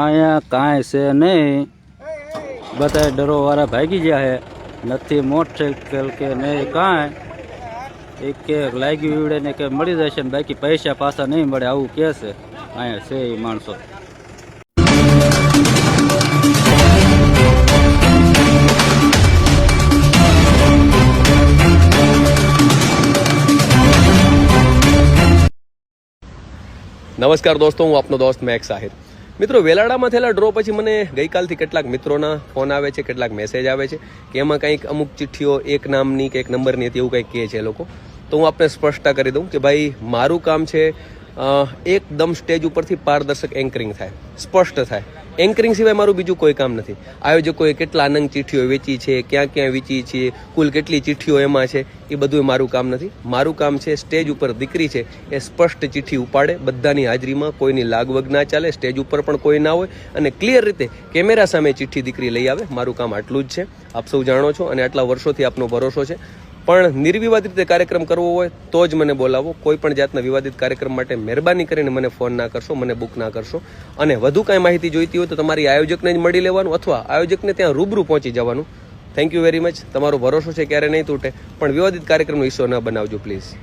અહીંયા કાંઈ છે નહીં. બધા ડરોવાળા ભાગી ગયા છે નથી મોટરસાઇકલ કે નહીં કાંઈ. એક કે લાગ્યું ઈવડે ને કે મળી જશે ને બાકી પૈસા પાછા નહીં મળે, આવું કહે છે. અહીંયા છે એ માણસો. નમસ્કાર દોસ્તો, હું આપનો દોસ્ત મેક સાહિર. મિત્રો, વેલાડામાં થયેલા ડ્રો પછી મને ગઈકાલથી કેટલાક મિત્રોના ફોન આવે છે, કેટલાક મેસેજ આવે છે કે એમાં કંઈક અમુક ચિઠ્ઠીઓ એક નામની કે એક નંબરની હતી એવું કંઈક કહે છે લોકો. તો હું આપને સ્પષ્ટતા કરી દઉં કે ભાઈ, મારું કામ છે એકદમ સ્ટેજ ઉપરથી પારદર્શક એન્કરિંગ થાય, સ્પષ્ટ થાય. એન્કરિંગ સિવાય મારું બીજું કોઈ કામ નથી. આયોજકોએ કેટલા અનંગ ચિઠ્ઠીઓ વેચી છે, ક્યાં ક્યાં વેચી છે, કુલ કેટલી ચિઠ્ઠીઓ એમાં છે, એ બધું મારું કામ નથી. મારું કામ છે સ્ટેજ ઉપર દીકરી છે, એ સ્પષ્ટ ચિઠ્ઠી ઉપાડે, બધાની હાજરીમાં કોઈની લાગવગ ના ચાલે, સ્ટેજ ઉપર પણ કોઈ ના હોય, અને ક્લિયર રીતે કેમેરા સામે ચિઠ્ઠી દીકરી લઈ આવે. મારું કામ આટલું જ છે. આપ સૌ જાણો છો અને આટલા વર્ષોથી આપનો ભરોસો છે. પણ નિર્વિવાદિત રીતે કાર્યક્રમ કરવો હોય તો જ મને બોલાવો. કોઈ પણ જાતના વિવાદિત કાર્યક્રમ માટે મહેરબાની કરીને મને ફોન ના કરશો, મને બુક ના કરશો. અને વધુ કાંઈ માહિતી જોઈતી હોય તો તમારી આયોજકને જ મળી લેવાનું અથવા આયોજકને ત્યાં રૂબરૂ પહોંચી જવાનું. થેન્ક યુ વેરી મચ તમારો ભરોસો છે ક્યારે નહીં તૂટે, પણ વિવાદિત કાર્યક્રમનો હિસ્સો ન બનાવજો પ્લીઝ